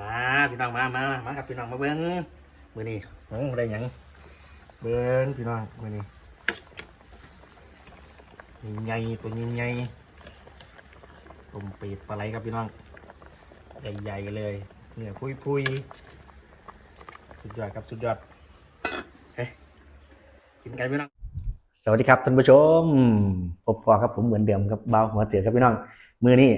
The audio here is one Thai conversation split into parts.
มาพี่น้องมามามากับพี่น้องมาเบิ้งมือนี้โอ้ได้หยังเบิ้งพี่น้องมือนี้ใหญ่ตัวใหญ่ๆต้มป็ดปลาไหลครับพี่น้องใหญ่ๆเลยเนื้อพุยๆสุดยอดครับสุดยอดเฮ้ยกินกันพี่น้องสวัสดีครับท่านผู้ชมพบพอครับผมเหมือนเดิมครับเบาหัวเตือครับพี่น้องมือนี้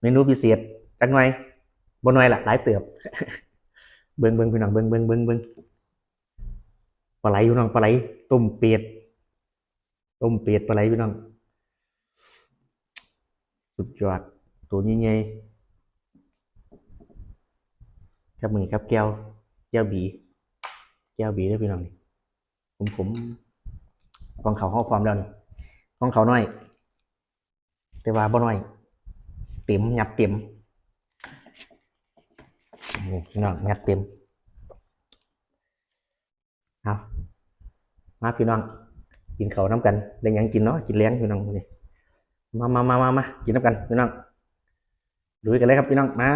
เมนูพิเศษจักหน่อย บนน่อยละหลายเติบ เบิ้งเบิ้งพี่น้องเบิ้งเบิ้งเบิ้งเบิ้งปลาไหลพี่น้องปลาไหลต้มเป็ดต้มเป็ดปลาไหลพี่น้องสุดยอดตัวใหญ่ๆครับมือครับแก้วแก้วบีแก้วบีเด้พี่น้องนี่ผมผมของเขาห้องความแล้วนี่ของเขาน้อย แต่ว่าบ่น้อยเต็มยัดเต็ม พี่น้องยัดเต็มเอามาพี่น้องกินเขาน้ำกันได้ยังกินเนาะกินเลี้ยงพี่น้องนี่มามามามามากินน้ำกันพี่น้องดูกันเลยครับพี่น้องมา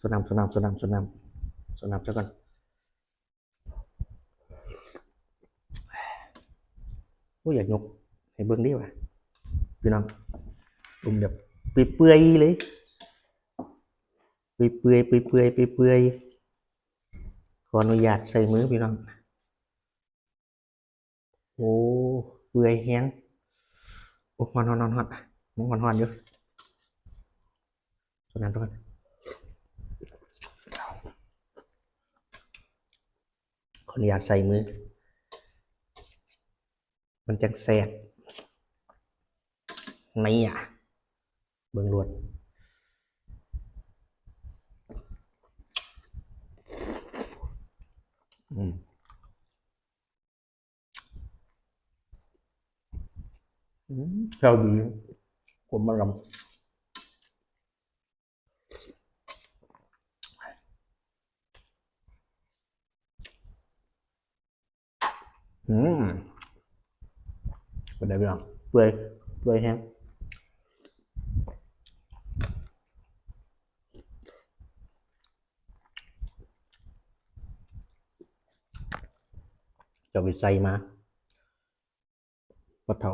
สนน้ำสนน้ำสนน้ำสวนน้ำสวนน้ำซะก่อนกูอยากยกให้เบิ่งดีว่ะพี่น้องตุ่มแบบเปื่อยเลย เปื่อยๆเปื่อยเปื่อยเปื่อยขออนุญาตใส่มือพี่น้องโอ้เปื่อยแห้งโอ้ฮอนฮอนฮอนฮอนมึงฮอนฮอนอยู่ส่วนนั้นทุกคนขออนุญาตใส่มือ มันจังแสบนี่อะเบิ่งรวด อืมอืมเจ้าดีผมมาลำอืม เป็นไงพี่น้องเปื่อยเปื่อยแห้งจะเอาไปใส่มาปลาเถาเอา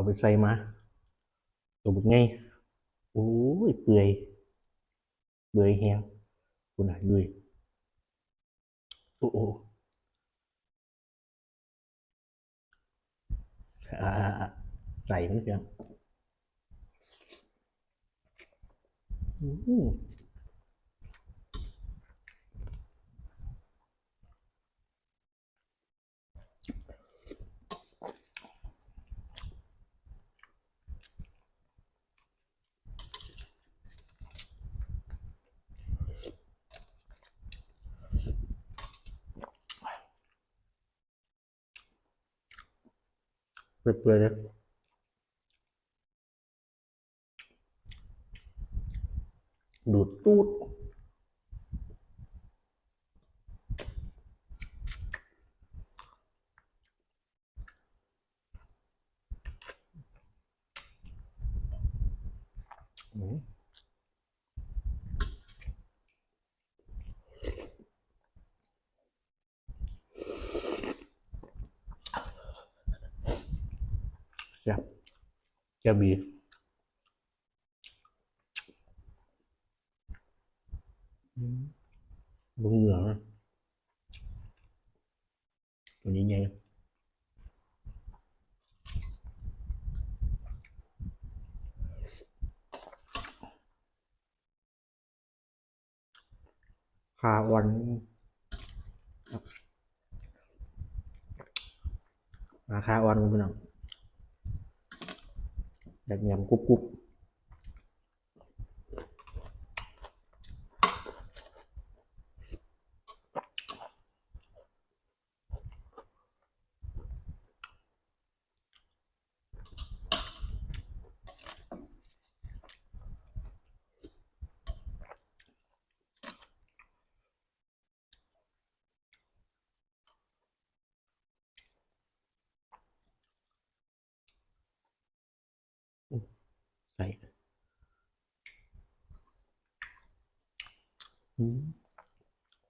ไปใส่มาตัวบุกไงโอ้ยเปื่อยเปื่อยแห้งคุณน่ะดูดิโอ้โหอ่าใส่มันเพียงอืม เปื่อยๆเลยดูดตูดอืมแซ่บ แซ่บดีอืมเบึงเหนือตัวนี้ไงขาอ่อนราคาอ่อนมันเป็นหนัง อยากยำกรุบ กรุบใส่อืม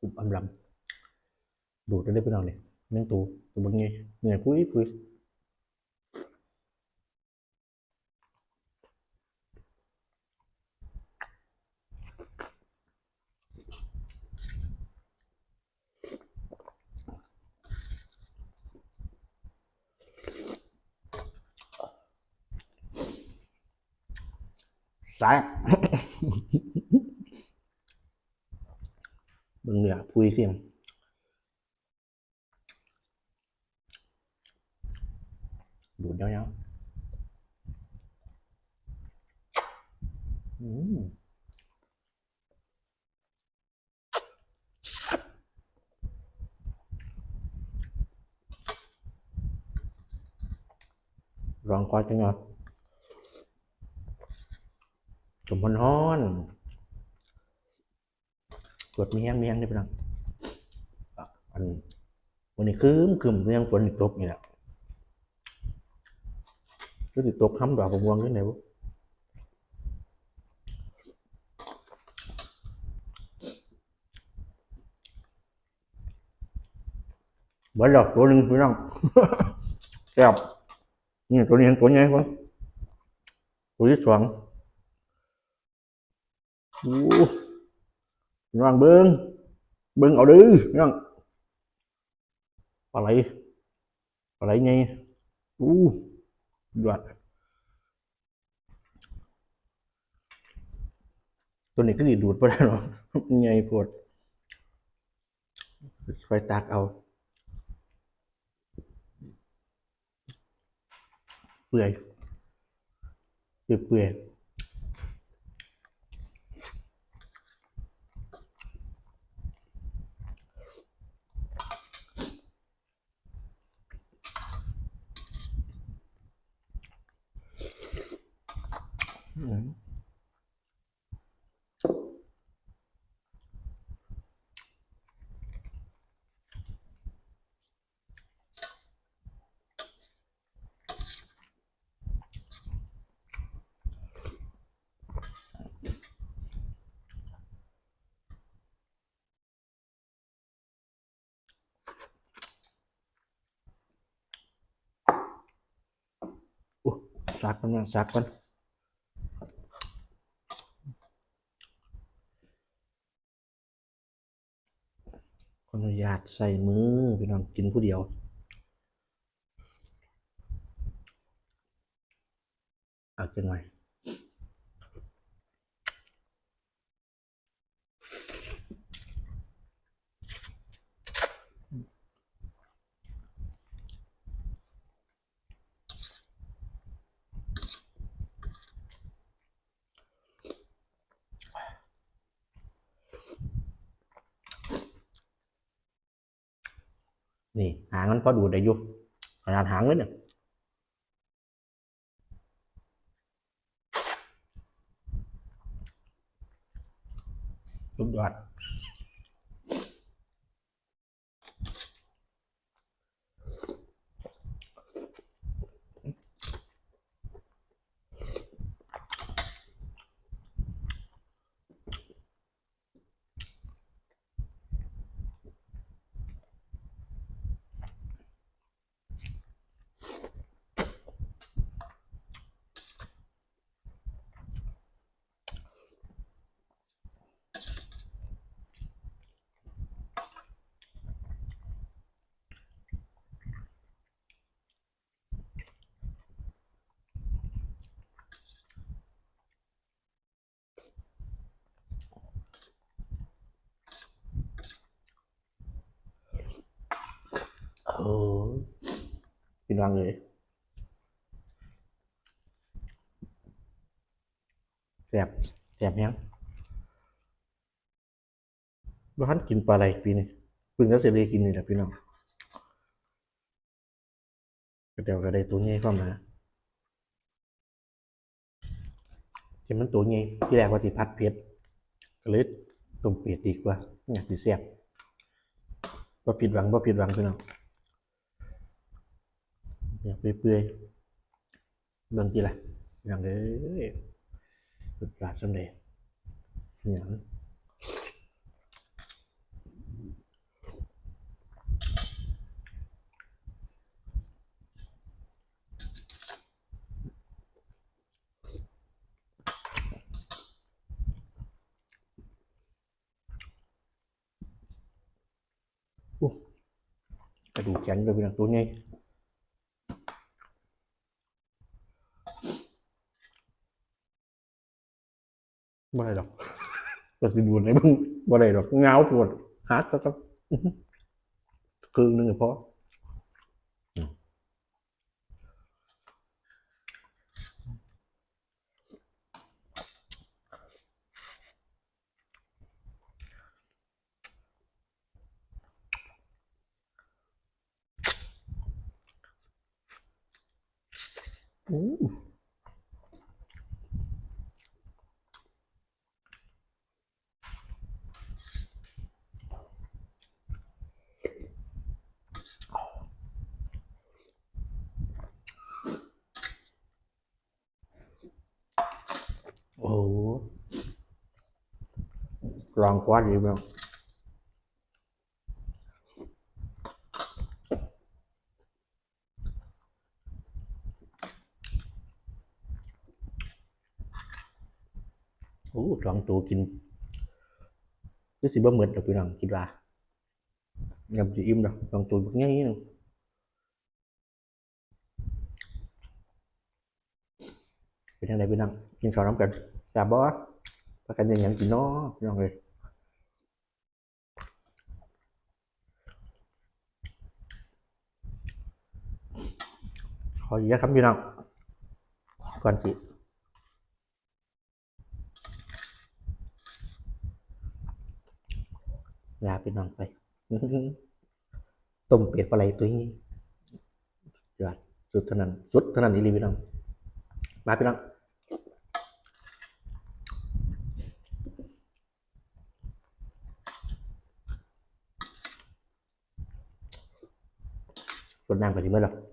อุบอำลำดูดได้ไปหน่อยเนี่ยเนื้อตูตัวบางไงเหนื่อยพุ้ยพุ้ย สายบิ่งเหนือพุยเสียงดูดยาวๆอืมลองคอยจังหน่อยส มฮ้อนๆกดเมีแห้งมีแห้งได้ปะนังอันวันนี้คืมคืมเมี๊องฝนตกนี่แหละก็ติดตกค้ำดอกผมวงขึ้นไหนบุ๊เบ่ร์ดอกตัวหนึ่งพี่น้องแซ่บนี่ตัวนี้ตัวใหญ่กว่าตัวที่สอง โอ้น้องเบิ้งเบิ้งเอาดื้อน้องปลาไหลปลาไหลไงอู้ยอดตัวนี้ก็ดีดูดไปได้หรอไงปวดไอตากเอาเปื่อยเปื่อย อนุญาดใส่มือพี่น้องกินผู้เดียวเอาจังหน่ นี่หางมันพอดูดได้อยู่ขนาดหางเลยเนี่ยสุดยอด เออพี่น้องเลยแสบแสบยังบ้านกินปลาอะไหลปีนี้เพิ่งจะเสร็จเลยกินนี่แหละพี่น้องก็เดี๋ยวก็ได้ตัวใหญ่เข้ามาที่มันตัวใหญ่ที่แรกว่าที่พัดเผ็ดก็เลยต้มเป็ดดีกว่าอยากสิแซ่บบ่ผิดหวังบ่ผิดหวังพี่น้อง về quê. Mang chi là rằng để PPA bantilah yang ke berat sendiri ya Uh, aduh, jangan lebih nak tunai. ละอย่างเด้ดอดสำเร็จะดูกแข็งเลยพี่น้องตัวใหญ่บ่ได้ดอกก็สิดูในเบิ่งบ่ได้ดอกเงาปวดหักก็ต้องอื้อหนึ่งหนึงก็พออืมอืมโอ้โห ลองคว้าดีบ้างโอ้สองตัวกินรู้สึกว่าเหมือนดอกพี่น้องคิดว่ายำจะอิ่มดอกสองตัวแบักง่ายนึงเป็นยังไงพี่น้องกินข้าวน้ำกันจับบ่ประกันยังยังกินเนาะพี่น้องเลย ขออีกครับพี่น้องก่อนสิลาพี่น้องไปต้มเป็ดปลาไหลตัวนี้ยอดสุดเท่านั้นสุดเท่านั้นนี่ลีพี่น้องมาพี่น้องส่วนน้ำก็จะเมื่อหร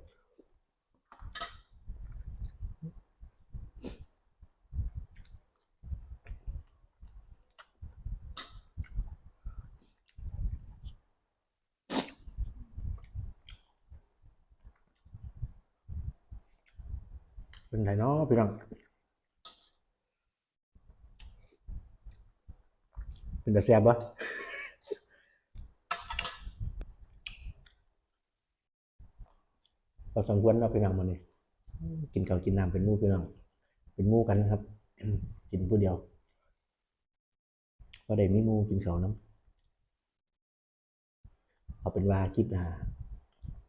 เป็นไรเนาะพี่น้องเป็นตาแซ่บปะพอสมควรเราะพี่น้องมาเนี่ยกินข้าวกินน้ำเป็นมู่พี่น้องเป็นมู่กันนะครับ กินผู้เดียวก็ได้มีหมู่กินข้าวน้ำเอาเป็นว่าคลิปหนา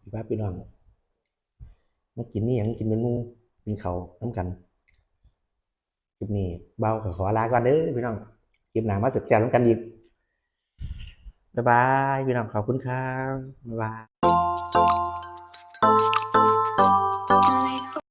พี่ป้าพี่น้องมากินนี่อยังกินเป็นมู่ กินข้าน้ำกันคลิปนี้เบาก็ขอลาก่อนเด้อพี่น้องคลิปหน้ามาเสร็จแซวน้ำกันอีกบ๊ายบายพี่น้องขอบคุณครับบ๊ายบาย